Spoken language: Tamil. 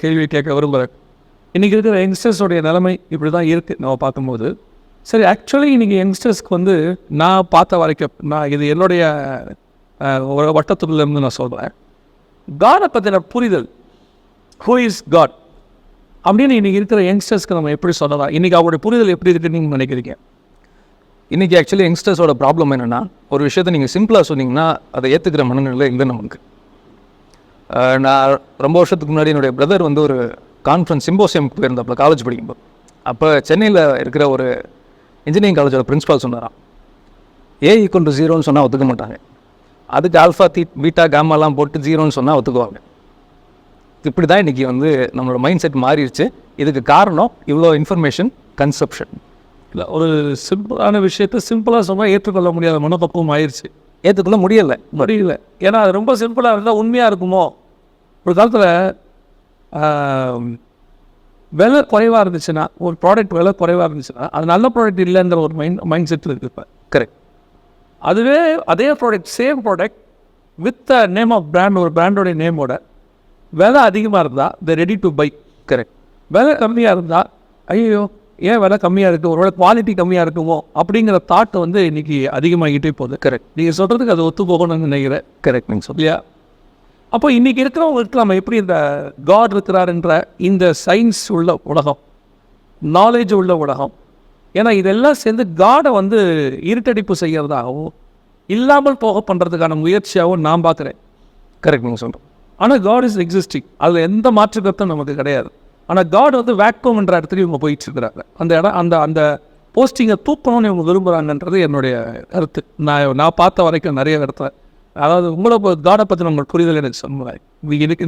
கேள்வி கேட்க விரும்புகிறேன் இன்றைக்கி இருக்கிற யங்ஸ்டர்ஸோடைய நிலைமை இப்படி தான் இருக்குது நம்ம பார்க்கும்போது. சரி ஆக்சுவலி இன்றைக்கி யங்ஸ்டர்ஸ்க்கு வந்து நான் பார்த்த வரைக்கும் நான் இது என்னுடைய ஒரு வட்டத்துலேருந்து நான் சொல்கிறேன் காடை பற்றின புரிதல் ஹூ இஸ் காட் அப்படின்னு இன்றைக்கி இருக்கிற யங்ஸ்டர்ஸ்க்கு நம்ம எப்படி சொல்லலாம்? இன்றைக்கி அவருடைய புரிதல் எப்படி இருக்குன்னு நீங்கள் நினைக்கிறீங்க? இன்றைக்கி ஆக்சுவலி யங்ஸ்டர்ஸோட ப்ராப்ளம் என்னென்னா ஒரு விஷயத்தை நீங்கள் சிம்பிளாக சொன்னீங்கன்னா அதை ஏற்றுக்கிற மனநிலை இல்லை நமக்கு. நான் ரொம்ப வருஷத்துக்கு முன்னாடி என்னுடைய பிரதர் வந்து ஒரு கான்ஃபரன்ஸ் சிம்போசியம்க்கு போயிருந்தப்போ காலேஜ் படிக்கும்போது. அப்போ சென்னையில் இருக்கிற ஒரு இன்ஜினியரிங் காலேஜோட பிரின்ஸ்பால் சொன்னாராம். ஏ ஈக்குவல் டு ஜீரோன்னு சொன்னால் ஒத்துக்க மாட்டாங்க. அதுக்கு ஆல்ஃபா தீ பீட்டா காமாலாம் போட்டு ஜீரோன்னு சொன்னால் ஒத்துக்குவாங்க. இப்படி தான் இன்றைக்கி வந்து நம்மளோட மைண்ட் செட் மாறிடுச்சு. இதுக்கு காரணம் இவ்வளோ இன்ஃபர்மேஷன் கன்செப்ஷன் இல்லை ஒரு சிம்பிளான விஷயத்த சிம்பிளாக சொன்னால் ஏற்றுக்கொள்ள முடியாத மனப்பக்குவம் ஆயிடுச்சு. ஏற்றுக்கொள்ள முடியலை. முடியல. ஏன்னா அது ரொம்ப சிம்பிளாக இருந்தால் உண்மையாக இருக்குமோ? ஒரு காலத்தில் விலை குறைவாக இருந்துச்சுன்னா ஒரு ப்ராடக்ட் விலை குறைவாக இருந்துச்சுன்னா அது நல்ல ப்ராடக்ட் இல்லைன்ற ஒரு மைண்ட் மைண்ட் செட்டில் இருக்கு இப்போ கரெக்ட் அதுவே அதே product same product with name of brand ஒரு பிராண்டோடைய நேமோட விலை அதிகமாக இருந்தால் the ready to buy correct விலை கம்மியாக இருந்தால் ஐயோ ஏன் விலை கம்மியாக இருக்குது ஒருவேளை குவாலிட்டி கம்மியாக இருக்குமோ? அப்படிங்கிற தாட் வந்து இன்னைக்கு அதிகமாகிட்டே போகுது. கரெக்ட் நீங்கள் சொல்கிறதுக்கு அது ஒத்து போகணும்னு நினைக்கிறேன். கரெக்ட் நீங்கள் சொல்லி இல்லையா? அப்போ இன்னைக்கு இருக்கிறவங்களுக்கு நம்ம எப்படி இந்த காட் இருக்கிறாருன்ற இந்த சயின்ஸ் உள்ள உலகம் நாலேஜ் உள்ள உலகம் ஏன்னா இதெல்லாம் சேர்ந்து காடை வந்து இருட்டடிப்பு செய்கிறதாகவும் இல்லாமல் போக பண்ணுறதுக்கான முயற்சியாகவும் நான் பார்க்குறேன். கரெக்ட் நீங்கள் சொல்கிறோம் ஆனால் காட் இஸ் எக்ஸிஸ்டிங் அதில் எந்த மாற்று கருத்தும் நமக்கு கிடையாது. ஆனால் காட் வந்து வேக்யூம்ன்ற இடத்துலையும் இவங்க போயிட்டு இருக்கிறாங்க. அந்த இடம் அந்த அந்த போஸ்டிங்கை தூக்கணும்னு இவங்க விரும்புகிறாங்கன்றது என்னுடைய கருத்து. நான் நான் பார்த்த வரைக்கும் நிறைய இடத்துல அதாவது உங்களை காடை பற்றின உங்களுக்கு புரிதல் எனக்கு சொல்லுவாங்க எனக்கு